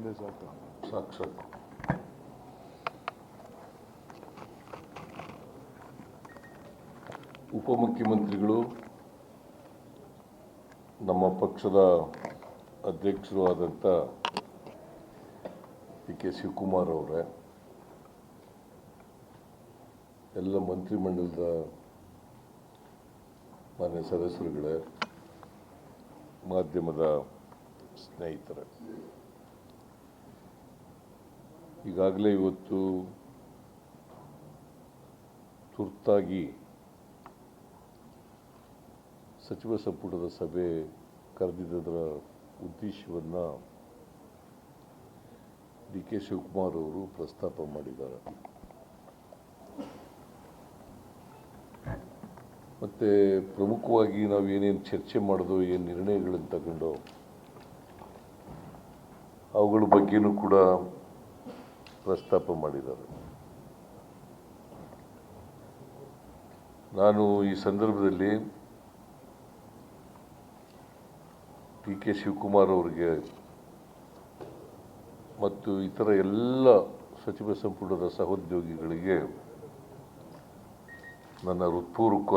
ಒಂದೇ ಸಾಕು ಸಾಕು ಸಾಕು ಉಪಮುಖ್ಯಮಂತ್ರಿಗಳು ನಮ್ಮ ಪಕ್ಷದ ಅಧ್ಯಕ್ಷರು ಆದಂಥ ಡಿ ಕೆ ಶಿವಕುಮಾರ್ ಅವರೇ, ಎಲ್ಲ ಮಂತ್ರಿಮಂಡಲದ ಮಾನ್ಯ ಸದಸ್ಯರುಗಳೇ, ಮಾಧ್ಯಮದ ಸ್ನೇಹಿತರೆ. ಈಗಾಗಲೇ ಇವತ್ತು ತುರ್ತಾಗಿ ಸಚಿವ ಸಂಪುಟದ ಸಭೆ ಕರೆದಿದ್ದರ ಉದ್ದೇಶವನ್ನು ಡಿ ಕೆ ಶಿವಕುಮಾರ್ ಅವರು ಪ್ರಸ್ತಾಪ ಮಾಡಿದ್ದಾರೆ. ಮತ್ತು ಪ್ರಮುಖವಾಗಿ ನಾವು ಏನೇನು ಚರ್ಚೆ ಮಾಡಿದೋ, ಏನು ನಿರ್ಣಯಗಳನ್ನು ತಗೊಂಡೋ, ಅವುಗಳ ಬಗ್ಗೆನೂ ಕೂಡ ಪ್ರಸ್ತಾಪ ಮಾಡಿದ್ದಾರೆ ನಾನು ಈ ಸಂದರ್ಭದಲ್ಲಿ ಟಿ ಕೆ ಶಿವಕುಮಾರ್ ಅವರಿಗೆ ಮತ್ತು ಇತರ ಎಲ್ಲ ಸಚಿವ ಸಂಪುಟದ ಸಹೋದ್ಯೋಗಿಗಳಿಗೆ ನನ್ನ ಹೃತ್ಪೂರ್ವಕ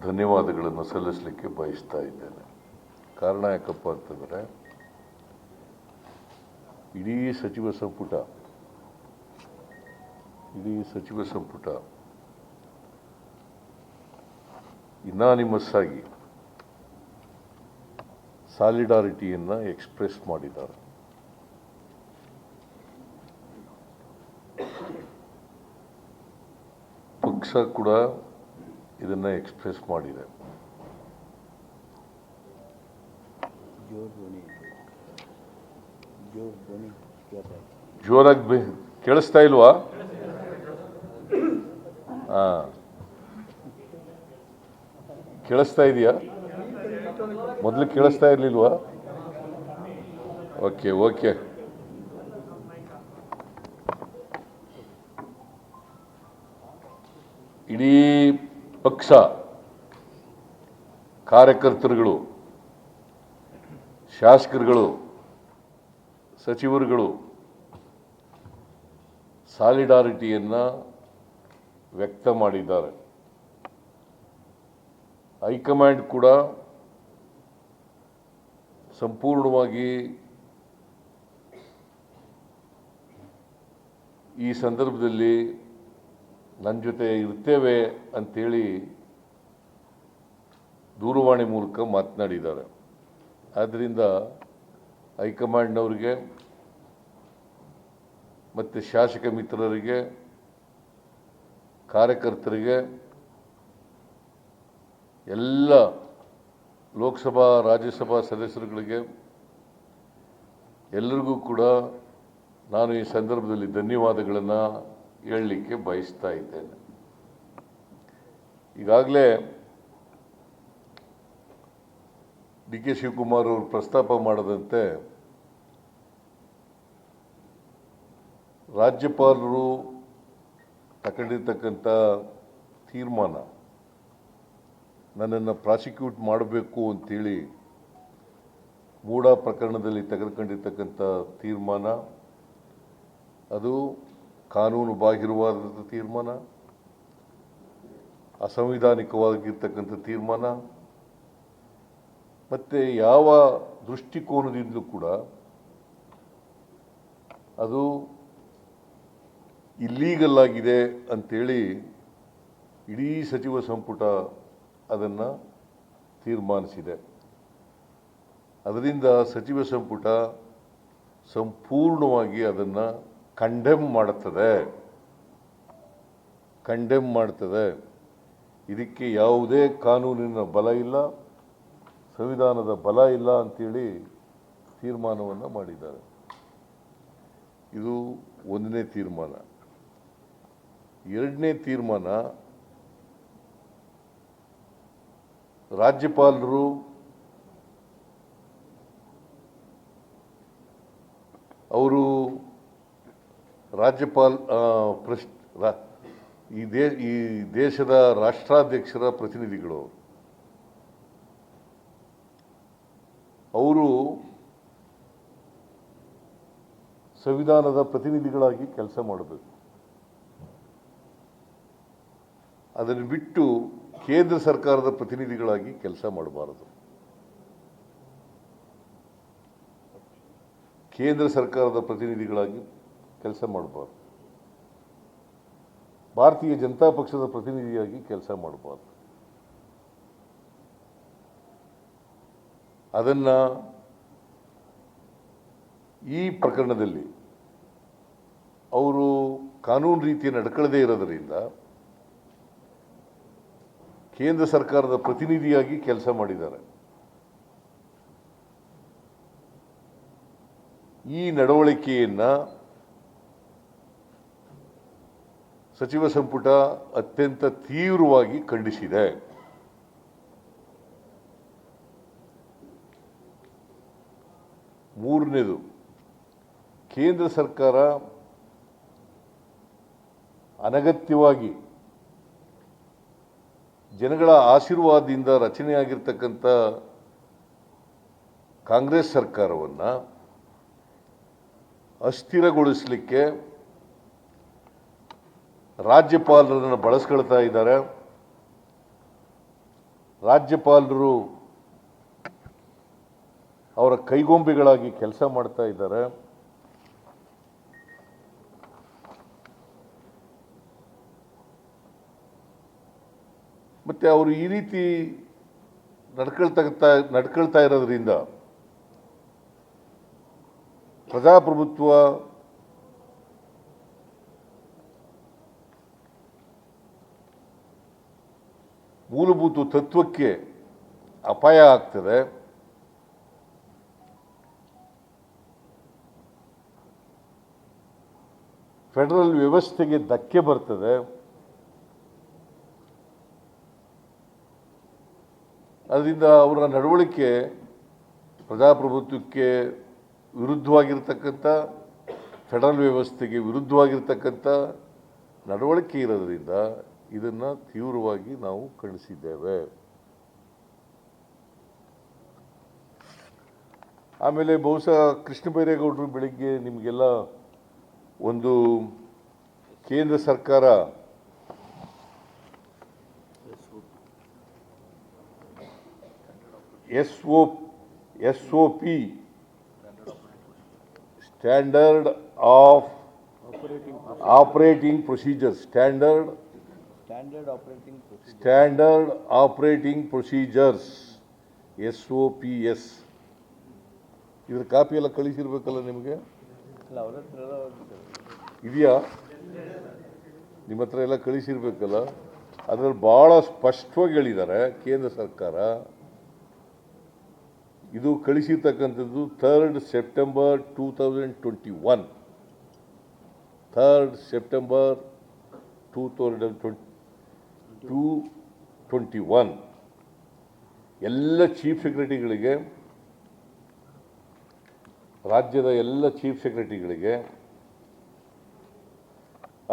ಧನ್ಯವಾದಗಳನ್ನು ಸಲ್ಲಿಸಲಿಕ್ಕೆ ಬಯಸ್ತಾ ಇದ್ದೇನೆ. ಕಾರಣ ಯಾಕಪ್ಪ ಅಂತಂದರೆ ಇಡೀ ಸಚಿವ ಸಂಪುಟ, ಇಡೀ ಸಚಿವ ಸಂಪುಟ ಇನಾನಿಮಸ್ ಆಗಿ ಸಾಲಿಡಾರಿಟಿಯನ್ನು ಎಕ್ಸ್ಪ್ರೆಸ್ ಮಾಡಿದ್ದಾರೆ. ಪಕ್ಷ ಕೂಡ ಇದನ್ನು ಎಕ್ಸ್ಪ್ರೆಸ್ ಮಾಡಿದೆ. ಜೋರಾಗಿ ಕೇಳಿಸ್ತಾ ಇಲ್ವಾ? ಹಾ. ಕೇಳಿಸ್ತಾ ಇದೆಯಾ? ಮೊದಲು ಕೇಳಿಸ್ತಾ ಇರಲಿಲ್ವಾ? Okay okay. ಇಡೀ ಪಕ್ಷ, ಕಾರ್ಯಕರ್ತರುಗಳು, ಶಾಸಕರುಗಳು ಸಚಿವರುಗಳು ಸಾಲಿಡಾರಿಟಿಯನ್ನು ವ್ಯಕ್ತ ಮಾಡಿದ್ದಾರೆ. ಹೈಕಮಾಂಡ್ ಕೂಡ ಸಂಪೂರ್ಣವಾಗಿ ಈ ಸಂದರ್ಭದಲ್ಲಿ ನನ್ನ ಜೊತೆ ಇರ್ತೇವೆ ಅಂಥೇಳಿ ದೂರವಾಣಿ ಮೂಲಕ ಮಾತನಾಡಿದ್ದಾರೆ. ಆದ್ದರಿಂದ ಹೈಕಮಾಂಡ್ನವರಿಗೆ, ಮತ್ತು ಶಾಸಕ ಮಿತ್ರರಿಗೆ, ಕಾರ್ಯಕರ್ತರಿಗೆ, ಎಲ್ಲ ಲೋಕಸಭಾ, ರಾಜ್ಯಸಭಾ ಸದಸ್ಯರುಗಳಿಗೆ ಎಲ್ಲರಿಗೂ ಕೂಡ ನಾನು ಈ ಸಂದರ್ಭದಲ್ಲಿ ಧನ್ಯವಾದಗಳನ್ನು ಹೇಳಲಿಕ್ಕೆ ಬಯಸ್ತಾ ಇದ್ದೇನೆ. ಈಗಾಗಲೇ ಡಿ ಕೆ ಶಿವಕುಮಾರ್ ಅವರು ಪ್ರಸ್ತಾಪ ಮಾಡದಂತೆ ರಾಜ್ಯಪಾಲರು ತಗೊಂಡಿರ್ತಕ್ಕಂಥ ತೀರ್ಮಾನ, ನನ್ನನ್ನು ಪ್ರಾಸಿಕ್ಯೂಟ್ ಮಾಡಬೇಕು ಅಂಥೇಳಿ ಮೂಡ ಪ್ರಕರಣದಲ್ಲಿ ತೆಗೆದುಕೊಂಡಿರ್ತಕ್ಕಂಥ ತೀರ್ಮಾನ, ಅದು ಕಾನೂನು ಬಾಹಿರವಾದಂಥ ತೀರ್ಮಾನ, ಅಸಂವಿಧಾನಿಕವಾಗಿರ್ತಕ್ಕಂಥ ತೀರ್ಮಾನ ಮತ್ತು ಯಾವ ದೃಷ್ಟಿಕೋನದಿಂದಲೂ ಕೂಡ ಅದು ಇಲ್ಲೀಗಲ್ ಆಗಿದೆ ಅಂಥೇಳಿ ಇಡೀ ಸಚಿವ ಸಂಪುಟ ಅದನ್ನು ತೀರ್ಮಾನಿಸಿದೆ. ಅದರಿಂದ ಸಚಿವ ಸಂಪುಟ ಸಂಪೂರ್ಣವಾಗಿ ಅದನ್ನು ಕಂಡೆಮ್ ಮಾಡುತ್ತದೆ. ಕಂಡೆಮ್ ಮಾಡ್ತದೆ ಇದಕ್ಕೆ ಯಾವುದೇ ಕಾನೂನಿನ ಬಲ ಇಲ್ಲ. ಸಂವಿಧಾನದ ಬಲ ಇಲ್ಲ ಅಂತೇಳಿ ತೀರ್ಮಾನವನ್ನು ಮಾಡಿದ್ದಾರೆ. ಇದು ಒಂದನೇ ತೀರ್ಮಾನ. ಎರಡನೇ ತೀರ್ಮಾನ, ರಾಜ್ಯಪಾಲರು ಅವರು ರಾಜ್ಯಪಾಲ್ ಪ್ರಶ್ ಈ ಈ ದೇಶದ ರಾಷ್ಟ್ರಾಧ್ಯಕ್ಷರ ಪ್ರತಿನಿಧಿಗಳು. ಅವರು ಅವರು ಸಂವಿಧಾನದ ಪ್ರತಿನಿಧಿಗಳಾಗಿ ಕೆಲಸ ಮಾಡಬೇಕು. ಅದನ್ನು ಬಿಟ್ಟು ಕೇಂದ್ರ ಸರ್ಕಾರದ ಪ್ರತಿನಿಧಿಗಳಾಗಿ ಕೆಲಸ ಮಾಡಬಾರದು. ಕೇಂದ್ರ ಸರ್ಕಾರದ ಪ್ರತಿನಿಧಿಗಳಾಗಿ ಕೆಲಸ ಮಾಡಬಾರ್ದು. ಭಾರತೀಯ ಜನತಾ ಪಕ್ಷದ ಪ್ರತಿನಿಧಿಯಾಗಿ ಕೆಲಸ ಮಾಡಬಾರ್ದು. ಅದನ್ನ ಈ ಪ್ರಕರಣದಲ್ಲಿ ಅವರು ಕಾನೂನು ರೀತಿ ನಡ್ಕೊಳ್ಳದೇ ಇರೋದರಿಂದ ಕೇಂದ್ರ ಸರ್ಕಾರದ ಪ್ರತಿನಿಧಿಯಾಗಿ ಕೆಲಸ ಮಾಡಿದ್ದಾರೆ. ಈ ನಡವಳಿಕೆಯನ್ನು ಸಚಿವ ಸಂಪುಟ ಅತ್ಯಂತ ತೀವ್ರವಾಗಿ ಖಂಡಿಸಿದೆ. ಮೂರನೇದು ಕೇಂದ್ರ ಸರ್ಕಾರ ಅನಗತ್ಯವಾಗಿ ಜನಗಳ ಆಶೀರ್ವಾದದಿಂದ ರಚನೆಯಾಗಿರ್ತಕ್ಕಂಥ ಕಾಂಗ್ರೆಸ್ ಸರ್ಕಾರವನ್ನು ಅಸ್ಥಿರಗೊಳಿಸಲಿಕ್ಕೆ ರಾಜ್ಯಪಾಲರನ್ನು ಬಳಸ್ಕೊಳ್ತಾ ಇದ್ದಾರೆ. ರಾಜ್ಯಪಾಲರು ಅವರ ಕೈಗೊಂಬೆಗಳಾಗಿ ಕೆಲಸ ಮಾಡ್ತಾ ಇದ್ದಾರೆ. ಮತ್ತು ಅವರು ಈ ರೀತಿ ನಡ್ಕೊಳ್ತಾ ನಡ್ಕೊಳ್ತಾ ಇರೋದ್ರಿಂದ ಪ್ರಜಾಪ್ರಭುತ್ವ ಮೂಲಭೂತ ತತ್ವಕ್ಕೆ ಅಪಾಯ ಆಗ್ತದೆ. ಫೆಡರಲ್ ವ್ಯವಸ್ಥೆಗೆ ಧಕ್ಕೆ ಬರ್ತದೆ. ಅದರಿಂದ ಅವರ ನಡವಳಿಕೆ ಪ್ರಜಾಪ್ರಭುತ್ವಕ್ಕೆ ವಿರುದ್ಧವಾಗಿರ್ತಕ್ಕಂಥ, ಫೆಡರಲ್ ವ್ಯವಸ್ಥೆಗೆ ವಿರುದ್ಧವಾಗಿರ್ತಕ್ಕಂಥ ನಡವಳಿಕೆ ಇರೋದ್ರಿಂದ ಇದನ್ನು ತೀವ್ರವಾಗಿ ನಾವು ಖಂಡಿಸಿದ್ದೇವೆ. ಆಮೇಲೆ ಬಹುಶಃ ಕೃಷ್ಣ ಬೈರೇಗೌಡರು ಬೆಳಿಗ್ಗೆ ನಿಮಗೆಲ್ಲ ಒಂದು ಕೇಂದ್ರ ಸರ್ಕಾರ S O S O P standard of operating procedure standard standard operating procedure standard operating procedures S O P S ಇದ್ರ ಕಾಪಿ ಎಲ್ಲ ಕಳಿಸಿರ್ಬೇಕಲ್ಲ ನಿಮಗೆ? ಇದೆಯಾ ನಿಮ್ಮ ಹತ್ರ ಎಲ್ಲ ಕಳಿಸಿರ್ಬೇಕಲ್ಲ? ಅದರಲ್ಲಿ ಭಾಳ ಸ್ಪಷ್ಟವಾಗಿ ಹೇಳಿದ್ದಾರೆ ಕೇಂದ್ರ ಸರ್ಕಾರ. ಇದು ಕಳಿಸಿರ್ತಕ್ಕಂಥದ್ದು third September two thousand twenty one third September two thousand twenty two twenty one ಎಲ್ಲ ಚೀಫ್ ಸೆಕ್ರೆಟರಿಗಳಿಗೆ ರಾಜ್ಯದ ಎಲ್ಲ ಚೀಫ್ ಸೆಕ್ರೆಟರಿಗಳಿಗೆ,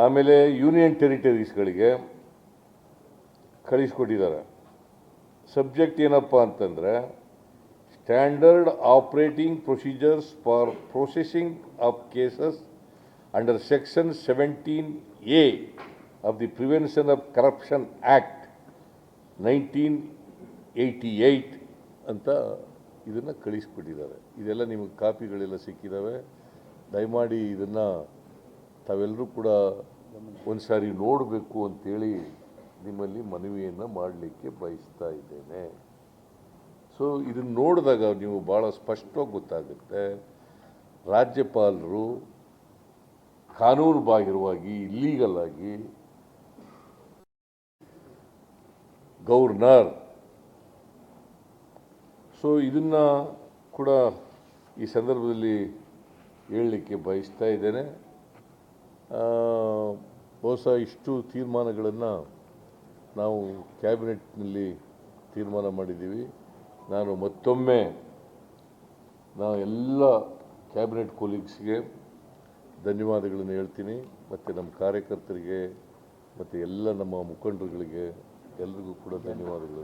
ಆಮೇಲೆ ಯೂನಿಯನ್ ಟೆರಿಟರೀಸ್ಗಳಿಗೆ ಕಳಿಸ್ಕೊಟ್ಟಿದ್ದಾರೆ. ಸಬ್ಜೆಕ್ಟ್ ಏನಪ್ಪ ಅಂತಂದರೆ, standard operating procedures for processing of cases under section seventeen A of the prevention of corruption act nineteen eighty eight ಅಂತ ಇದನ್ನು ಕಳಿಸ್ಬಿಟ್ಟಿದ್ದಾರೆ. ಇದೆಲ್ಲ ನಿಮಗೆ ಕಾಪಿಗಳೆಲ್ಲ ಸಿಕ್ಕಿದ್ದಾವೆ ದಯಮಾಡಿ ಇದನ್ನು ತಾವೆಲ್ಲರೂ ಕೂಡ ಒಂದು ಸಾರಿ ನೋಡಬೇಕು ಅಂತೇಳಿ ನಿಮ್ಮಲ್ಲಿ ಮನವಿಯನ್ನು ಮಾಡಲಿಕ್ಕೆ ಬಯಸ್ತಾ ಇದ್ದೇನೆ. ಸೊ ಇದನ್ನು ನೋಡಿದಾಗ ನೀವು ಭಾಳ ಸ್ಪಷ್ಟವಾಗಿ ಗೊತ್ತಾಗುತ್ತೆ. ರಾಜ್ಯಪಾಲರು ಕಾನೂನು ಬಾಹಿರವಾಗಿ ಇಲ್ಲೀಗಲ್ ಆಗಿ ಗವರ್ನರ್ ಸೊ ಇದನ್ನು ಕೂಡ ಈ ಸಂದರ್ಭದಲ್ಲಿ ಹೇಳಲಿಕ್ಕೆ ಬಯಸ್ತಾ ಇದ್ದೇನೆ. ಬಹುಶಃ ಇಷ್ಟು ತೀರ್ಮಾನಗಳನ್ನು ನಾವು ಕ್ಯಾಬಿನೆಟ್ನಲ್ಲಿ ತೀರ್ಮಾನ ಮಾಡಿದ್ದೀವಿ. ನಾನು ಮತ್ತೊಮ್ಮೆ ನಾವು ಎಲ್ಲ ಕ್ಯಾಬಿನೆಟ್ ಕೊಲೀಗ್ಸ್ಗೆ ಧನ್ಯವಾದಗಳನ್ನು ಹೇಳ್ತೀನಿ. ಮತ್ತು ನಮ್ಮ ಕಾರ್ಯಕರ್ತರಿಗೆ, ಮತ್ತು ಎಲ್ಲ ನಮ್ಮ ಮುಖಂಡರುಗಳಿಗೆ ಎಲ್ರಿಗೂ ಕೂಡ ಧನ್ಯವಾದಗಳು.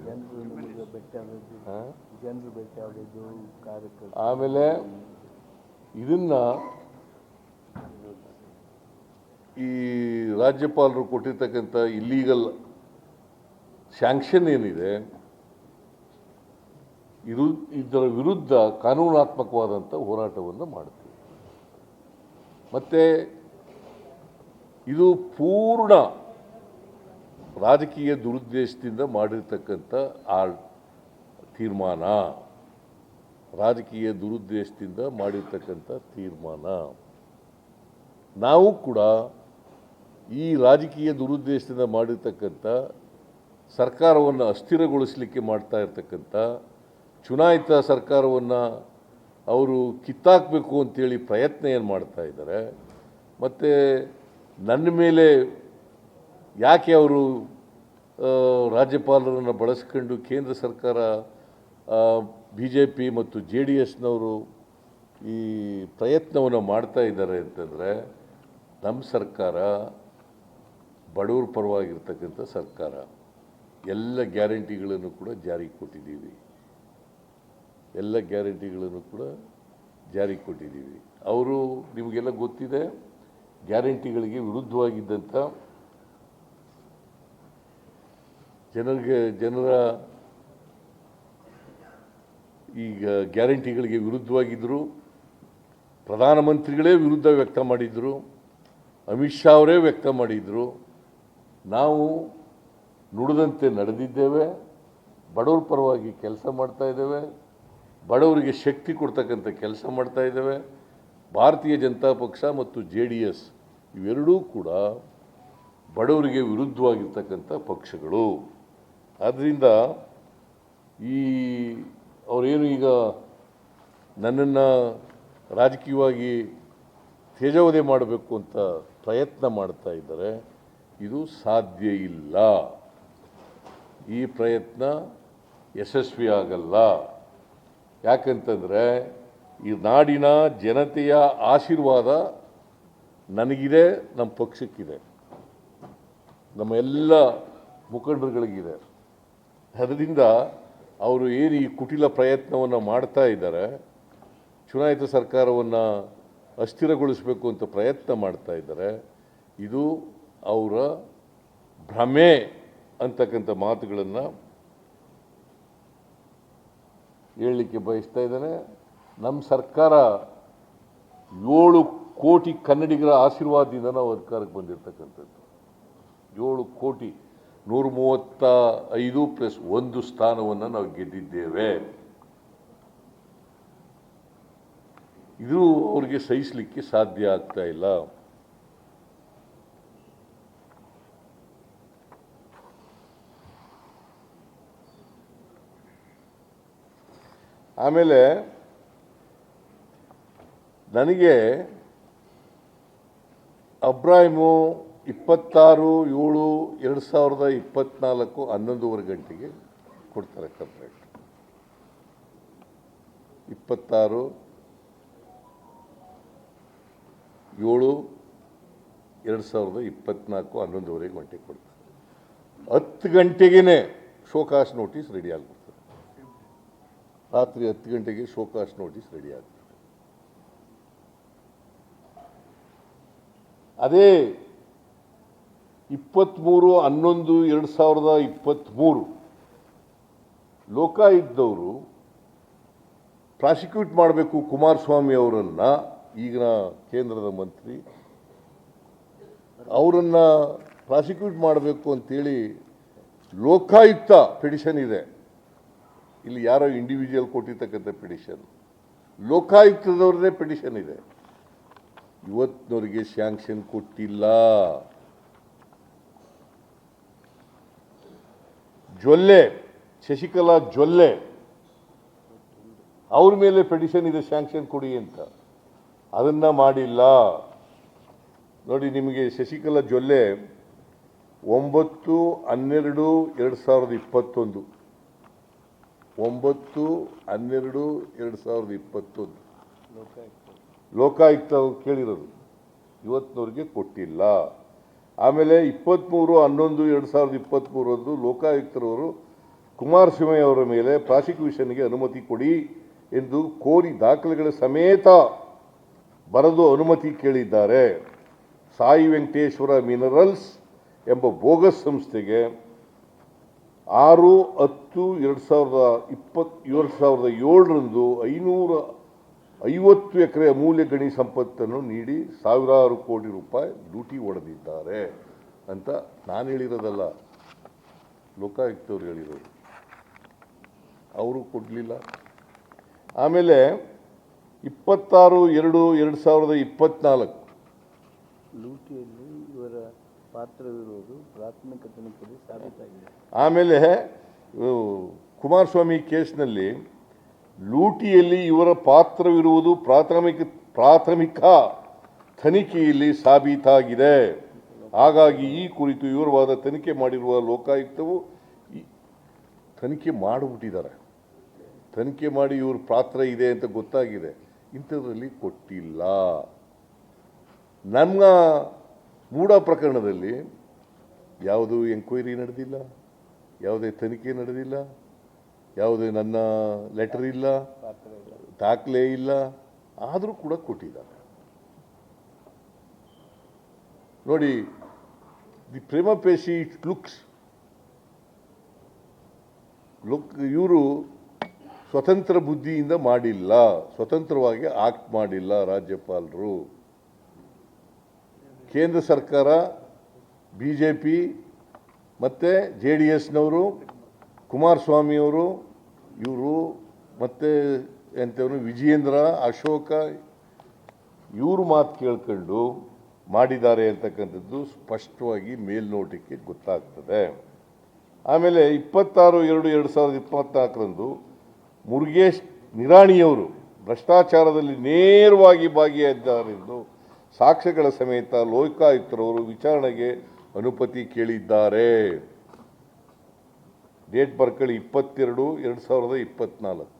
ಆಮೇಲೆ ಇದನ್ನ ಈ ರಾಜ್ಯಪಾಲರು ಕೊಟ್ಟಿರ್ತಕ್ಕಂಥ ಇಲ್ಲೀಗಲ್ ಸ್ಯಾಂಕ್ಷನ್ ಏನಿದೆ ಇರು ಇದರ ವಿರುದ್ಧ ಕಾನೂನಾತ್ಮಕವಾದಂಥ ಹೋರಾಟವನ್ನು ಮಾಡ್ತೀವಿ. ಮತ್ತು ಇದು ಪೂರ್ಣ ರಾಜಕೀಯ ದುರುದ್ದೇಶದಿಂದ ಮಾಡಿರ್ತಕ್ಕಂಥ ಆ ತೀರ್ಮಾನ. ರಾಜಕೀಯ ದುರುದ್ದೇಶದಿಂದ ಮಾಡಿರ್ತಕ್ಕಂಥ ತೀರ್ಮಾನ. ನಾವು ಕೂಡ ಈ ರಾಜಕೀಯ ದುರುದ್ದೇಶದಿಂದ ಮಾಡಿರ್ತಕ್ಕಂಥ ಸರ್ಕಾರವನ್ನು ಅಸ್ಥಿರಗೊಳಿಸಲಿಕ್ಕೆ ಮಾಡ್ತಾ ಇರ್ತಕ್ಕಂಥ ಚುನಾಯಿತ ಸರ್ಕಾರವನ್ನು ಅವರು ಕಿತ್ತಾಕಬೇಕು ಅಂತೇಳಿ ಪ್ರಯತ್ನ ಏನು ಮಾಡ್ತಾ ಇದ್ದಾರೆ, ಮತ್ತು ನನ್ನ ಮೇಲೆ ಯಾಕೆ ಅವರು ರಾಜ್ಯಪಾಲರನ್ನು ಬಳಸ್ಕೊಂಡು ಕೇಂದ್ರ ಸರ್ಕಾರ ಬಿ ಜೆ ಪಿ ಮತ್ತು ಜೆ ಡಿ ಎಸ್ನವರು ಈ ಪ್ರಯತ್ನವನ್ನು ಮಾಡ್ತಾ ಇದ್ದಾರೆ ಅಂತಂದರೆ ನಮ್ಮ ಸರ್ಕಾರ ಬಡವ್ರ ಪರವಾಗಿರ್ತಕ್ಕಂಥ ಸರ್ಕಾರ. ಎಲ್ಲ ಗ್ಯಾರಂಟಿಗಳನ್ನು ಕೂಡ ಜಾರಿಗೆ ಕೊಟ್ಟಿದ್ದೀವಿ. ಎಲ್ಲ ಗ್ಯಾರಂಟಿಗಳನ್ನು ಕೂಡ ಜಾರಿಗೆ ಕೊಟ್ಟಿದ್ದೀವಿ. ಅವರು ನಿಮಗೆಲ್ಲ ಗೊತ್ತಿದೆ, ಗ್ಯಾರಂಟಿಗಳಿಗೆ ವಿರುದ್ಧವಾಗಿದ್ದಂಥ ಜನರಿಗೆ, ಜನರ ಈಗ ಗ್ಯಾರಂಟಿಗಳಿಗೆ ವಿರುದ್ಧವಾಗಿದ್ದರು. ಪ್ರಧಾನಮಂತ್ರಿಗಳೇ ವಿರುದ್ಧ ವ್ಯಕ್ತ ಮಾಡಿದರು ಅಮಿತ್ ಶಾ ಅವರೇ ವ್ಯಕ್ತ ಮಾಡಿದರು ನಾವು ನುಡಿದಂತೆ ನಡೆದಿದ್ದೇವೆ. ಬಡವ್ರ ಪರವಾಗಿ ಕೆಲಸ ಮಾಡ್ತಾ ಇದ್ದೇವೆ. ಬಡವರಿಗೆ ಶಕ್ತಿ ಕೊಡ್ತಕ್ಕಂಥ ಕೆಲಸ ಮಾಡ್ತಾ ಇದ್ದೇವೆ. ಭಾರತೀಯ ಜನತಾ ಪಕ್ಷ ಮತ್ತು ಜೆ ಡಿ ಎಸ್ ಇವೆರಡೂ ಕೂಡ ಬಡವರಿಗೆ ವಿರುದ್ಧವಾಗಿರ್ತಕ್ಕಂಥ ಪಕ್ಷಗಳು. ಆದ್ದರಿಂದ ಈ ಅವರೇನು ಈಗ ನನ್ನನ್ನು ರಾಜಕೀಯವಾಗಿ ತೇಜಾವಧಿ ಮಾಡಬೇಕು ಅಂತ ಪ್ರಯತ್ನ ಮಾಡ್ತಾ ಇದ್ದಾರೆ, ಇದು ಸಾಧ್ಯ ಇಲ್ಲ. ಈ ಪ್ರಯತ್ನ ಯಶಸ್ವಿ ಆಗಲ್ಲ. ಯಾಕಂತಂದರೆ ಈ ನಾಡಿನ ಜನತೆಯ ಆಶೀರ್ವಾದ ನನಗಿದೆ, ನಮ್ಮ ಪಕ್ಷಕ್ಕಿದೆ. ನಮ್ಮ ಎಲ್ಲ ಮುಖಂಡರುಗಳಿಗಿದೆ. ಅದರಿಂದ ಅವರು ಏನು ಈ ಕುಟಿಲ ಪ್ರಯತ್ನವನ್ನು ಮಾಡ್ತಾ ಇದ್ದಾರೆ, ಚುನಾಯಿತ ಸರ್ಕಾರವನ್ನು ಅಸ್ಥಿರಗೊಳಿಸಬೇಕು ಅಂತ ಪ್ರಯತ್ನ ಮಾಡ್ತಾ ಇದ್ದಾರೆ, ಇದು ಅವರ ಭ್ರಮೆ ಅಂತಕ್ಕಂಥ ಮಾತುಗಳನ್ನು ಹೇಳಲಿಕ್ಕೆ ಬಯಸ್ತಾ ಇದ್ದಾನೆ. ನಮ್ಮ ಸರ್ಕಾರ ಏಳು ಕೋಟಿ ಕನ್ನಡಿಗರ ಆಶೀರ್ವಾದದಿಂದ ನಾವು ಅಧಿಕಾರಕ್ಕೆ ಬಂದಿರತಕ್ಕಂಥದ್ದು. ಏಳು ಕೋಟಿ ನೂರ ಮೂವತ್ತ ಐದು ಪ್ಲಸ್ ಒಂದು ಸ್ಥಾನವನ್ನು ನಾವು ಗೆದ್ದಿದ್ದೇವೆ. ಇದು ಅವ್ರಿಗೆ ಸಹಿಸಲಿಕ್ಕೆ ಸಾಧ್ಯ ಆಗ್ತಾ ಇಲ್ಲ. ಆಮೇಲೆ ನನಗೆ ಅಬ್ರಾಹಿಮು ಇಪ್ಪತ್ತಾರು, ಏಳು, ಎರಡು ಸಾವಿರದ ಇಪ್ಪತ್ನಾಲ್ಕು ಹನ್ನೊಂದುವರೆ ಗಂಟೆಗೆ ಕೊಡ್ತಾರೆ ಕಂಪ್ಲೇಂಟ್ ಇಪ್ಪತ್ತಾರು, ಏಳು, ಎರಡು ಸಾವಿರದ ಇಪ್ಪತ್ನಾಲ್ಕು ಹನ್ನೊಂದುವರೆ ಗಂಟೆಗೆ ಕೊಡ್ತಾರೆ. ಹತ್ತು ಗಂಟೆಗೇ ಶೋಕಾಸ್ ನೋಟಿಸ್ ರೆಡಿ ಆಗ್ಬಿಡ್ತದೆ. ರಾತ್ರಿ ಹತ್ತು ಗಂಟೆಗೆ ಶೋಕಾಸ್ ನೋಟಿಸ್ ರೆಡಿ ಆಗ್ತದೆ ಅದೇ ಇಪ್ಪತ್ತ್ಮೂರು ಹನ್ನೊಂದು, ಎರಡು ಸಾವಿರದ ಇಪ್ಪತ್ತ್ಮೂರು ಲೋಕಾಯುಕ್ತವರು ಪ್ರಾಸಿಕ್ಯೂಟ್ ಮಾಡಬೇಕು ಕುಮಾರಸ್ವಾಮಿ ಅವರನ್ನು, ಈಗಿನ ಕೇಂದ್ರದ ಮಂತ್ರಿ. ಅವರನ್ನು ಪ್ರಾಸಿಕ್ಯೂಟ್ ಮಾಡಬೇಕು ಅಂತೇಳಿ ಲೋಕಾಯುಕ್ತ ಪಿಟಿಷನ್ ಇದೆ. ಇಲ್ಲಿ ಯಾರೋ ಇಂಡಿವಿಜುವಲ್ ಕೊಟ್ಟಿರ್ತಕ್ಕಂಥ ಪಿಟಿಷನ್. ಲೋಕಾಯುಕ್ತದವ್ರದ್ದೇ ಪಿಟಿಷನ್ ಇದೆ. ಇವತ್ತಿನವರಿಗೆ ಸ್ಯಾಂಕ್ಷನ್ ಕೊಟ್ಟಿಲ್ಲ. ಜೊಲ್ಲೆ ಶಶಿಕಲಾ ಜೊಲ್ಲೆ ಅವ್ರ ಮೇಲೆ ಪೆಟಿಷನ್ ಇದೆ ಸ್ಯಾಂಕ್ಷನ್ ಕೊಡಿ ಅಂತ. ಅದನ್ನು ಮಾಡಿಲ್ಲ. ನೋಡಿ ನಿಮಗೆ ಶಶಿಕಲಾ ಜೊಲ್ಲೆ ಒಂಬತ್ತು ಹನ್ನೆರಡು ಎರಡು ಸಾವಿರದ ಇಪ್ಪತ್ತೊಂದು. ಒಂಬತ್ತು ಹನ್ನೆರಡು ಎರಡು ಸಾವಿರದ ಇಪ್ಪತ್ತೊಂದು. ಲೋಕಾಯುಕ್ತ. ಲೋಕಾಯುಕ್ತ ಅವ್ರು ಕೇಳಿರೋದು. ಇವತ್ತಿನವ್ರಿಗೆ ಕೊಟ್ಟಿಲ್ಲ. ಆಮೇಲೆ ಇಪ್ಪತ್ತ್ಮೂರು ಹನ್ನೊಂದು, ಎರಡು ಸಾವಿರದ ಇಪ್ಪತ್ತ್ಮೂರರಂದು ಲೋಕಾಯುಕ್ತರವರು ಕುಮಾರಸ್ವಾಮಿ ಅವರ ಮೇಲೆ ಪ್ರಾಸಿಕ್ಯೂಷನ್ಗೆ ಅನುಮತಿ ಕೊಡಿ ಎಂದು ಕೋರಿ ದಾಖಲೆಗಳ ಸಮೇತ ಬರೆದು ಅನುಮತಿ ಕೇಳಿದ್ದಾರೆ. ಸಾಯಿ ವೆಂಕಟೇಶ್ವರ ಮಿನರಲ್ಸ್ ಎಂಬ ಬೋಗಸ್ ಸಂಸ್ಥೆಗೆ ಆರು, ಹತ್ತು, ಎರಡು ಸಾವಿರದ ಇಪ್ಪತ್ತು, ಎರಡು ಸಾವಿರದ ಏಳರಂದು ಐನೂರ ಐವತ್ತು ಎಕರೆ ಅಮೂಲ್ಯ ಗಣಿ ಸಂಪತ್ತನ್ನು ನೀಡಿ ಸಾವಿರಾರು ಕೋಟಿ ರೂಪಾಯಿ ಲೂಟಿ ಹೊಡೆದಿದ್ದಾರೆ ಅಂತ ನಾನು ಹೇಳಿರೋದಲ್ಲ. ಲೋಕಾಯುಕ್ತವ್ರು ಹೇಳಿರೋದು. ಅವರು ಕೊಡಲಿಲ್ಲ. ಆಮೇಲೆ ಇಪ್ಪತ್ತಾರು ಎರಡು ಎರಡು ಸಾವಿರದ ಇಪ್ಪತ್ನಾಲ್ಕು. ಲೂಟಿಯಲ್ಲಿ ಇವರ ಪಾತ್ರವಿರುವುದು ಪ್ರಾಥಮಿಕ ತನಿಖೆಯಲ್ಲಿ ಸಾಬೀತಾಗಿದೆ. ಆಮೇಲೆ ಕುಮಾರಸ್ವಾಮಿ ಕೇಸ್ನಲ್ಲಿ ಲೂಟಿಯಲ್ಲಿ ಇವರ ಪಾತ್ರವಿರುವುದು ಪ್ರಾಥಮಿಕ ಪ್ರಾಥಮಿಕ ತನಿಖೆಯಲ್ಲಿ ಸಾಬೀತಾಗಿದೆ. ಹಾಗಾಗಿ ಈ ಕುರಿತು ವಿವರವಾದ ತನಿಖೆ ಮಾಡಿರುವ ಲೋಕಾಯುಕ್ತವು ತನಿಖೆ ಮಾಡಿಬಿಟ್ಟಿದ್ದಾರೆ. ತನಿಖೆ ಮಾಡಿ ಇವರ ಪಾತ್ರ ಇದೆ ಅಂತ ಗೊತ್ತಾಗಿದೆ. ಇಂಥದ್ರಲ್ಲಿ ಕೊಟ್ಟಿಲ್ಲ. ನನ್ನ ಮೂಡ ಪ್ರಕರಣದಲ್ಲಿ ಯಾವುದು ಎಂಕ್ವೈರಿ ನಡೆದಿಲ್ಲ. ಯಾವುದೇ ತನಿಖೆ ನಡೆದಿಲ್ಲ. ಯಾವುದೇ ನನ್ನ ಲೆಟರ್ ಇಲ್ಲ, ದಾಖಲೆ ಇಲ್ಲ, ಆದರೂ ಕೂಡ ಕೊಟ್ಟಿದ್ದಾರೆ. ನೋಡಿ the prima facie it looks look ಇವರು ಸ್ವತಂತ್ರ ಬುದ್ಧಿಯಿಂದ ಮಾಡಿಲ್ಲ, ಸ್ವತಂತ್ರವಾಗಿ ಆಕ್ಟ್ ಮಾಡಿಲ್ಲ ರಾಜ್ಯಪಾಲರು. ಕೇಂದ್ರ ಸರ್ಕಾರ ಬಿ ಜೆ ಪಿ ಮತ್ತು ಜೆ ಡಿ ಎಸ್ನವರು ಕುಮಾರಸ್ವಾಮಿಯವರು, ಇವರು ಮತ್ತು ಎಂಥವ್ರು, ವಿಜಯೇಂದ್ರ, ಅಶೋಕ, ಇವರು ಮಾತು ಕೇಳ್ಕೊಂಡು ಮಾಡಿದ್ದಾರೆ ಅಂತಕ್ಕಂಥದ್ದು ಸ್ಪಷ್ಟವಾಗಿ ಮೇಲ್ನೋಟಕ್ಕೆ ಗೊತ್ತಾಗ್ತದೆ. ಆಮೇಲೆ ಇಪ್ಪತ್ತಾರು ಎರಡು ಎರಡು ಸಾವಿರದ ಇಪ್ಪತ್ನಾಲ್ಕರಂದು ಮುರುಗೇಶ್ ನಿರಾಣಿಯವರು ಭ್ರಷ್ಟಾಚಾರದಲ್ಲಿ ನೇರವಾಗಿ ಭಾಗಿಯಾಗಿದ್ದಾರೆಂದು ಸಾಕ್ಷ್ಯಗಳ ಸಮೇತ ಲೋಕಾಯುಕ್ತರವರು ವಿಚಾರಣೆಗೆ ಅನುಪತಿ ಕೇಳಿದ್ದಾರೆ. ಡೇಟ್ ಬರ್ಕೊಳ್ಳಿ ಇಪ್ಪತ್ತೆರಡು ಎರಡು ಸಾವಿರದ ಇಪ್ಪತ್ನಾಲ್ಕು.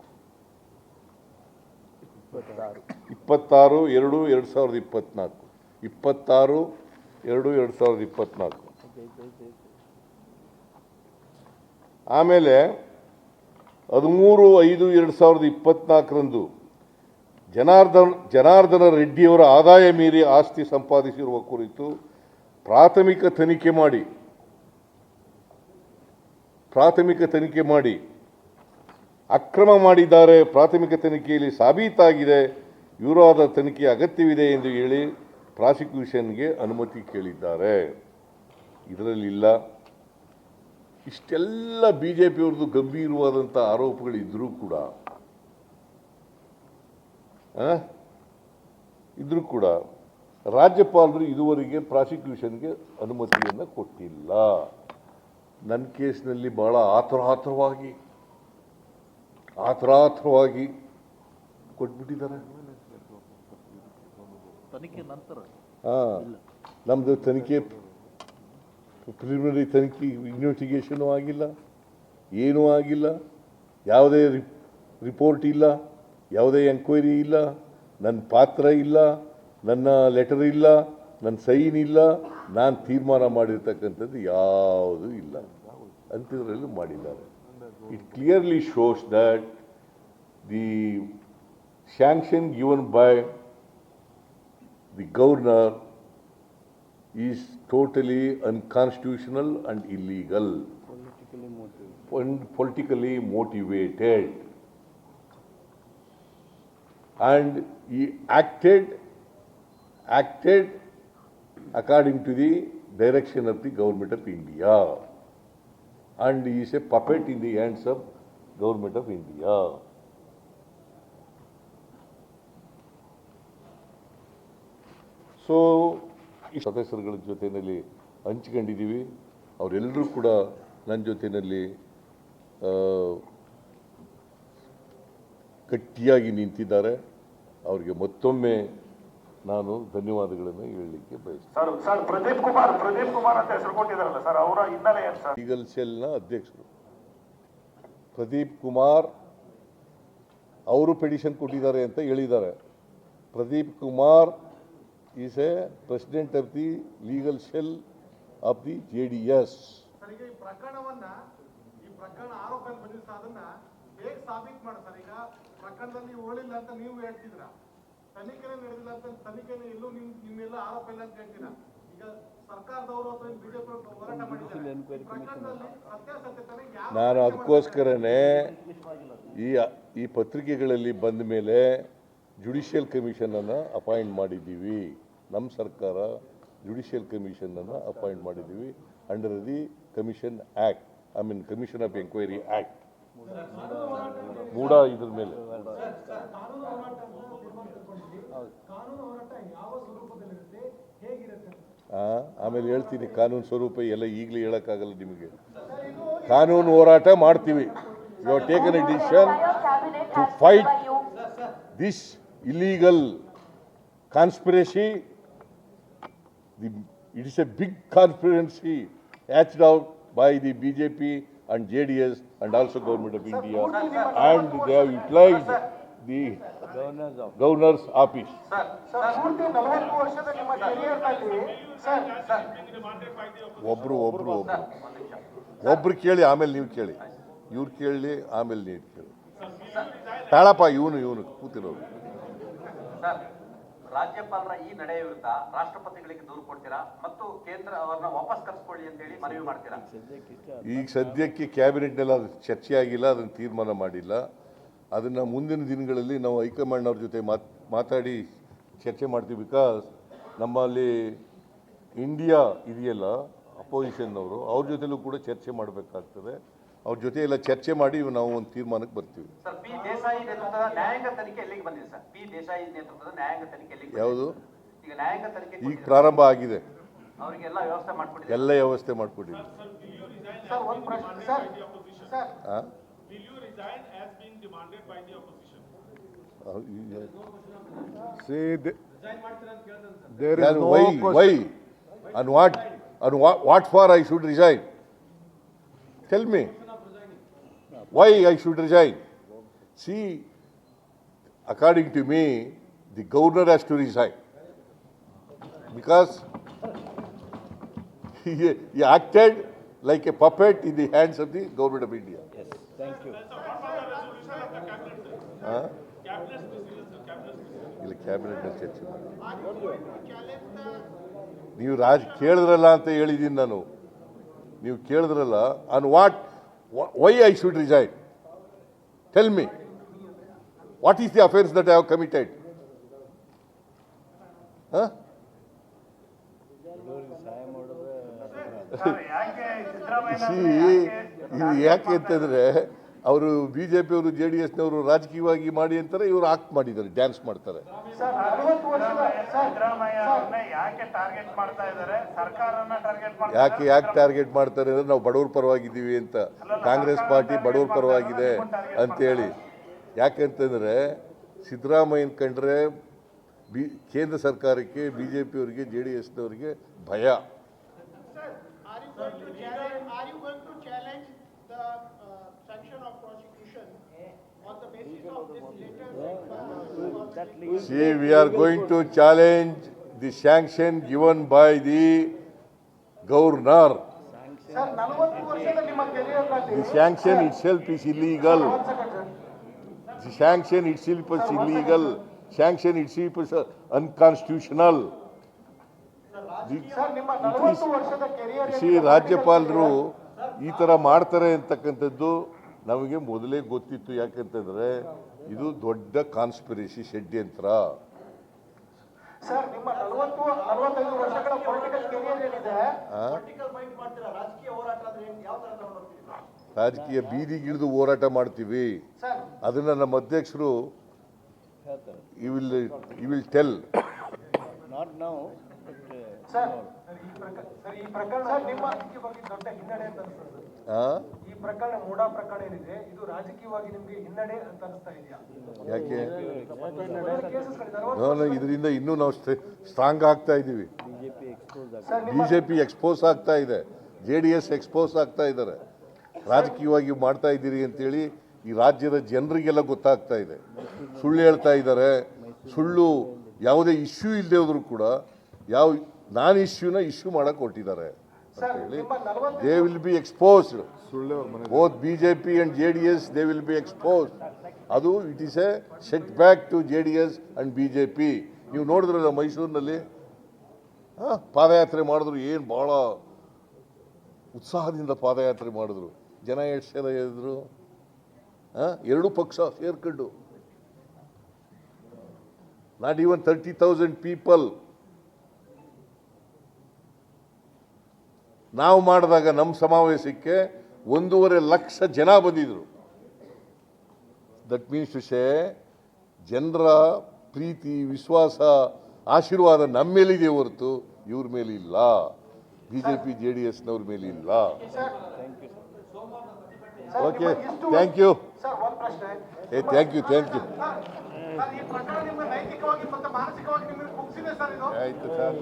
ಇಪ್ಪತ್ತಾರು. ಎರಡು ಎರಡು ಸಾವಿರದ ಇಪ್ಪತ್ನಾಲ್ಕು. ಇಪ್ಪತ್ತಾರು ಎರಡು ಎರಡು ಸಾವಿರದ ಆಯ್ತು. ಆಮೇಲೆ ಹದಿಮೂರು ಐದು ಎರಡು ಸಾವಿರದ ಇಪ್ಪತ್ನಾಲ್ಕರಂದು ಜನಾರ್ದನ್ ಜನಾರ್ದನ ರೆಡ್ಡಿಯವರ ಆದಾಯ ಮೀರಿ ಆಸ್ತಿ ಸಂಪಾದಿಸಿರುವ ಕುರಿತು ಪ್ರಾಥಮಿಕ ತನಿಖೆ ಮಾಡಿ ಪ್ರಾಥಮಿಕ ತನಿಖೆ ಮಾಡಿ, ಅಕ್ರಮ ಮಾಡಿದ್ದಾರೆ, ಪ್ರಾಥಮಿಕ ತನಿಖೆಯಲ್ಲಿ ಸಾಬೀತಾಗಿದೆ ವಿವರವಾದ ತನಿಖೆ ಅಗತ್ಯವಿದೆ ಎಂದು ಹೇಳಿ ಪ್ರಾಸಿಕ್ಯೂಷನ್ಗೆ ಅನುಮತಿ ಕೇಳಿದ್ದಾರೆ. ಇದರಲ್ಲಿಲ್ಲ ಇಷ್ಟೆಲ್ಲ ಬಿ ಜೆ ಪಿಯವ್ರದ್ದು ಗಂಭೀರವಾದಂಥ ಆರೋಪಗಳಿದ್ದರೂ ಕೂಡ? ಇದ್ರೂ ಕೂಡ ರಾಜ್ಯಪಾಲರು ಇದುವರೆಗೆ ಪ್ರಾಸಿಕ್ಯೂಷನ್ಗೆ ಅನುಮತಿಯನ್ನು ಕೊಟ್ಟಿಲ್ಲ. ನನ್ನ ಕೇಸ್ನಲ್ಲಿ ಬಹಳ ಆತುರಾತುರವಾಗಿ ಆತುರಾತುರವಾಗಿ ಕೊಟ್ಬಿಟ್ಟಿದ್ದಾರೆ. ತನಿಖೆ ನಂತರ? ಹಾಂ ನಮ್ಮದು ತನಿಖೆ ಪ್ರಿಲಿಮಿನರಿ ತನಿಖೆ ಇನ್ವೆಸ್ಟಿಗೇಷನು ಆಗಿಲ್ಲ ಏನೂ ಆಗಿಲ್ಲ. ಯಾವುದೇ ರಿಪ್ ರಿಪೋರ್ಟ್ ಇಲ್ಲ ಯಾವುದೇ ಎಂಕ್ವೈರಿ ಇಲ್ಲ ನನ್ನ ಪಾತ್ರ ಇಲ್ಲ ನನ್ನ ಲೆಟರ್ ಇಲ್ಲ. ನನ್ನ ಸೈನ್ ಇಲ್ಲ ನಾನು ತೀರ್ಮಾನ ಮಾಡಿರ್ತಕ್ಕಂಥದ್ದು ಯಾವುದೂ ಇಲ್ಲ ಅಂತಿದ್ರಲ್ಲಿ ಮಾಡಿದ್ದಾರೆ it clearly shows that the sanction given by the governor is totally unconstitutional and illegal politically motivated and politically motivated. And he acted, acted according to the direction of the government of India. And he is a puppet in the hands of government of India. So ಈ ಸದಸ್ಯರುಗಳ ಜೊತೆಯಲ್ಲಿ ಹಂಚ್ಕೊಂಡಿದ್ದೀವಿ ಅವರೆಲ್ಲರೂ ಕೂಡ ನನ್ನ ಜೊತೆಯಲ್ಲಿ ಗಟ್ಟಿಯಾಗಿ ನಿಂತಿದ್ದಾರೆ ಅವರಿಗೆ ಮತ್ತೊಮ್ಮೆ ನಾನು ಧನ್ಯವಾದಗಳನ್ನು ಹೇಳಲಿಕ್ಕೆ ಬಯಸ್ತೇನೆ. ಸರ್ ಸರ್ ಪ್ರದೀಪ್ ಕುಮಾರ್ ಪ್ರದೀಪ್ ಕುಮಾರ್ ಅಂತ ಹೆಸರು ಕೊಟ್ಟಿದಾರಲ್ಲ ಸರ್ ಅವರ ಹಿನ್ನೆಲೆ ಲೀಗಲ್ ಸೆಲ್ನ ಅಧ್ಯಕ್ಷರು. ಪ್ರದೀಪ್ ಕುಮಾರ್ ಅವರು ಪೆಡಿಷನ್ ಕೊಟ್ಟಿದ್ದಾರೆ ಅಂತ ಹೇಳಿದ್ದಾರೆ. Pradeep Kumar is a president of the legal cell of the J D S. ಪ್ರಕರಣ ತನಿಖೆನೇ ನಡೆದಿಲ್ಲ ಅಂತ ತನಿಖೆನೇ ಇಲ್ಲೂ ನಿಮ್ ನಿಮ್ಮೆಲ್ಲ ಆರೋಪ ಇಲ್ಲ ಅಂತ ಹೇಳ್ತೀರಾ? ಈಗ ಸರ್ಕಾರದವರು ಅಥವಾ ಬಿಜೆಪಿ ಹೋರಾಟ ಮಾಡಿದ್ದಾರೆ. ಈ ಪ್ರಕರಣದಲ್ಲಿ ಸತ್ಯಾಸತ್ಯತೆ ಯಾವ ನಾನು ಅದಕ್ಕೋಸ್ಕರನೇ ಈ ಈ ಪತ್ರಿಕೆಗಳಲ್ಲಿ ಬಂದ ಮೇಲೆ ಜುಡಿಷಿಯಲ್ ಕಮಿಷನನ್ನು ಅಪಾಯಿಂಟ್ ಮಾಡಿದ್ದೀವಿ. ನಮ್ಮ ಸರ್ಕಾರ ಜುಡಿಷಿಯಲ್ ಕಮಿಷನನ್ನು ಅಪಾಯಿಂಟ್ ಮಾಡಿದ್ದೀವಿ under the commission act I mean commission of enquiry act MUDA ಇದ್ರ ಮೇಲೆ. ಆಮೇಲೆ ಹೇಳ್ತೀನಿ, ಕಾನೂನು ಸ್ವರೂಪ ಎಲ್ಲ ಈಗಲೇ ಹೇಳೋಕ್ಕಾಗಲ್ಲ ನಿಮಗೆ. ಕಾನೂನು ಹೋರಾಟ ಮಾಡ್ತೀವಿ. You taken a decision fight this illegal conspiracy the it's a big conspiracy hatched out by the B J BJP and JDS and also government of India. And they have utilized the of governor's office. ಒಬ್ರು ಒಬ್ರು ಒಬ್ರು. ಒಬ್ರು ಕೇಳಿ ಆಮೇಲೆ ನೀವು ಕೇಳಿ. ಇವ್ರು ಕೇಳಿ ಆಮೇಲೆ ನೀವು ಕೇಳಿ. ತಾಳಪ್ಪ ಇವನು ಇವನು ಕೂತಿರೋರು. ರಾಜ್ಯಪಾಲರ ಈ ನಡೆಯ ವಿರುದ್ಧ ರಾಷ್ಟ್ರಪತಿಗಳಿಗೆ ದೂರು ಕೊಡ್ತೀರಾ ಮತ್ತು ಕೇಂದ್ರ ಅವರನ್ನ ವಾಪಸ್ ಕರ್ಸ್ಕೊಳ್ಳಿ ಅಂತ ಹೇಳಿ ಮನವಿ ಮಾಡ್ತೀರಾ? ಈಗ ಸದ್ಯಕ್ಕೆ ಕ್ಯಾಬಿನೆಟ್ನಲ್ಲಿ ಅದು ಚರ್ಚೆ ಆಗಿಲ್ಲ ಅದನ್ನು ತೀರ್ಮಾನ ಮಾಡಿಲ್ಲ. ಅದನ್ನು ಮುಂದಿನ ದಿನಗಳಲ್ಲಿ ನಾವು ಹೈಕಮಾಂಡ್ ಅವ್ರ ಜೊತೆ ಮಾತ್ ಮಾತಾಡಿ ಚರ್ಚೆ ಮಾಡ್ತೀವಿ ಬಿಕಾಸ್ ನಮ್ಮಲ್ಲಿ ಇಂಡಿಯಾ ಇದೆಯಲ್ಲ ಅಪೋಸಿಷನ್ನವರು ಅವ್ರ ಜೊತೆಲೂ ಕೂಡ ಚರ್ಚೆ ಮಾಡಬೇಕಾಗ್ತದೆ. ಅವ್ರ ಜೊತೆ ಎಲ್ಲ ಚರ್ಚೆ ಮಾಡಿ ನಾವು ಒಂದು ತೀರ್ಮಾನಕ್ಕೆ ಬರ್ತೀವಿ. ಸರ್ ಪಿ ದೇಸಾಯಿ ನೇತೃತ್ವದ ನ್ಯಾಯಾಂಗ ತನಿಖೆ ಎಲ್ಲಿಗೆ ಬಂದಿದೆ ಸರ್? ಪಿ ದೇಸಾಯಿ ನೇತೃತ್ವದ ನ್ಯಾಯಾಂಗ ತನಿಖೆ ಎಲ್ಲಿಗೆ ಬಂದಿದೆ? ಯಾವುದು? ಈಗ ನ್ಯಾಯಾಂಗ ತನಿಖೆ ಈಗ ಪ್ರಾರಂಭ ಆಗಿದೆ. ಎಲ್ಲ ವ್ಯವಸ್ಥೆ ಮಾಡಿಕೊಟ್ಟಿದ್ದೀವಿ? And what, and what, what for I should resign? Tell me. Why I should resign? See, according to me, the governor has to resign. Because he, he acted like a puppet in the hands of the government of India. Yes, thank you. Huh? ಇಲ್ಲ cabinet ಚರ್ಚೆ ಮಾಡಿ ನೀವು ರಾಜ್ ಕೇಳಿದ್ರಲ್ಲ ಅಂತ ಹೇಳಿದ್ದೀನಿ ನಾನು ನೀವು ಕೇಳಿದ್ರಲ್ಲ on what why I should resign tell me what is the affairs that I have committed ಬಡವರಿಗೆ ಸಹಾಯ ಮಾಡಿದ್ರೆ ಸರ್ ಯಾಕೆ ಸಿದ್ದರಾಮಯ್ಯ ಸಿ ಇದು ಯಾಕೆ ಅಂತಂದ್ರೆ ಅವರು ಬಿ ಜೆ ಪಿಯವರು ಜೆ ಡಿ ಎಸ್ನವರು ರಾಜಕೀಯವಾಗಿ ಮಾಡಿ ಅಂತಾರೆ ಇವರು ಆಕ್ಟ್ ಮಾಡಿದ್ದಾರೆ ಡ್ಯಾನ್ಸ್ ಮಾಡ್ತಾರೆ. ಯಾಕೆ ಟಾರ್ಗೆಟ್ ಮಾಡ್ತಾ ಇದ್ದಾರೆ? ಸರ್ಕಾರನ ಟಾರ್ಗೆಟ್ ಮಾಡ್ತಾ ಯಾಕೆ ಯಾಕೆ ಟಾರ್ಗೆಟ್ ಮಾಡ್ತಾರೆ ಅಂದ್ರೆ ನಾವು ಬಡವ್ರ ಪರವಾಗಿದ್ದೀವಿ ಅಂತ. ಕಾಂಗ್ರೆಸ್ ಪಾರ್ಟಿ ಬಡವ್ರ ಪರವಾಗಿದೆ ಅಂತೇಳಿ. ಯಾಕೆಂತಂದರೆ ಸಿದ್ದರಾಮಯ್ಯನ ಕಂಡ್ರೆ ಬಿ ಕೇಂದ್ರ ಸರ್ಕಾರಕ್ಕೆ ಬಿ ಜೆ ಪಿಯವರಿಗೆ ಜೆ ಡಿ ಎಸ್ನವರಿಗೆ ಭಯ sanction See, we are going to challenge the sanction given by the governor. The sanction itself is illegal. The sanction itself is illegal. Sanction itself is uh, unconstitutional. Itara and Takantadu, see ರಾಜ್ಯಪಾಲರು ಈ ಥರ ಮಾಡ್ತಾರೆ ಅಂತಕ್ಕಂಥದ್ದು ನಮಗೆ ಮೊದಲೇ ಗೊತ್ತಿತ್ತು ಯಾಕಂತಂದ್ರೆ ಇದು ದೊಡ್ಡ ಕಾನ್ಸ್ಪಿರಸಿ ಷಡ್ಯಂತ್ರ. ಸರ್ ನಿಮ್ಮ ನಲವತ್ತು ನಲವತ್ತೈದು ವರ್ಷಗಳ ಪೊಲಿಟಿಕಲ್ ಕೆರಿಯರ್ ಏನಿದೆ ಪೊಲಿಟಿಕಲ್ ಮೈಂಡ್ ಮಾಡ್ತೀರಾ? ರಾಜಕೀಯ ಹೋರಾಟ ಅಂದ್ರೆ ಏನ್- ಯಾವ ತರ ತಗೊಂಡು ರಾಜಕೀಯ ಬೀದಿಗಿಳಿದು ಹೋರಾಟ ಮಾಡ್ತೀವಿ. ಸರ್. ಅದನ್ನ ನಮ್ಮ ಅಧ್ಯಕ್ಷರು ಹೇಳ್ತಾರೆ. We will we will tell not now but sir ಈ ಪ್ರಕರಣ ಸರ್ ಈ ಪ್ರಕರಣ ಸರ್ ನಿಮ್ಮ ಬಗ್ಗೆ ದೊಡ್ಡ ಹಿನ್ನಡೆ ಅಂತ ಪ್ರಕರಣ ಮೂಡಾ ಪ್ರಕರಣ ಏನಿದೆ ಇದು ರಾಜಕೀಯವಾಗಿ ನಿಮಗೆ ಹಿನ್ನಡೆ ಅಂತ ಅನಿಸ್ತಾ ಇದೆಯಾ? ಯಾಕೆ? ನಾನು ಇದರಿಂದ ಇನ್ನೂ ನಾವು ಸ್ಟ್ರಾಂಗ್ ಆಗ್ತಾ ಇದ್ದೀವಿ ಬಿಜೆಪಿ ಎಕ್ಸ್ಪೋಸ್ ಆಗಿ sir B J P expose ಆಗ್ತಾ ಇದೆ. ಜೆ ಡಿ ಎಸ್ ಎಕ್ಸ್ಪೋಸ್ ಆಗ್ತಾ ಇದ್ದಾರೆ. ರಾಜಕೀಯವಾಗಿ ಮಾಡ್ತಾ ಇದ್ದೀರಿ ಅಂತೇಳಿ ಈ ರಾಜ್ಯದ ಜನರಿಗೆಲ್ಲ ಗೊತ್ತಾಗ್ತಾ ಇದೆ. ಸುಳ್ಳು ಹೇಳ್ತಾ ಇದ್ದಾರೆ. ಸುಳ್ಳು ಯಾವುದೇ ಇಶ್ಯೂ ಇಲ್ಲದೆ ಹೋದ್ರು ಕೂಡ ಯಾವ ನಾನ್ ಇಶ್ಯೂನ ಇಶ್ಯೂ ಮಾಡಕ್ ಕೊಟ್ಟಿದ್ದಾರೆ they will be exposed both B J P and J D S they will be expose ಅದು it is a setback to J D S and B J P ನೀವು ನೋಡಿದ್ರಲ್ಲ ಮೈಸೂರಿನಲ್ಲಿ? ಪಾದಯಾತ್ರೆ ಮಾಡಿದ್ರು, ಏನು ಭಾಳ ಉತ್ಸಾಹದಿಂದ ಪಾದಯಾತ್ರೆ ಮಾಡಿದ್ರು. ಜನ ಎಷ್ಟು ಜನ ಹೇಳಿದ್ರು ಎರಡೂ ಪಕ್ಷ ಸೇರ್ಕೊಂಡು. Not even thirty thousand people ನಾವು ಮಾಡಿದಾಗ ನಮ್ಮ ಸಮಾವೇಶಕ್ಕೆ ಒಂದೂವರೆ ಲಕ್ಷ ಜನ ಬಂದಿದ್ರು. ದಟ್ ಮೀನ್ಸ್ ಟು ಸೇ ಜನರ ಪ್ರೀತಿ ವಿಶ್ವಾಸ ಆಶೀರ್ವಾದ ನಮ್ಮ ಮೇಲಿದೆ ಹೊರತು ಇವ್ರ ಮೇಲೆ ಇಲ್ಲ B J P J D ಎಸ್ನವ್ರ ಮೇಲೆ ಇಲ್ಲ ಓಕೆ ಥ್ಯಾಂಕ್ ಯು ಏ ಥ್ಯಾಂಕ್ ಯು ಥ್ಯಾಂಕ್ ಯು ಆಯ್ತು ಸರ್.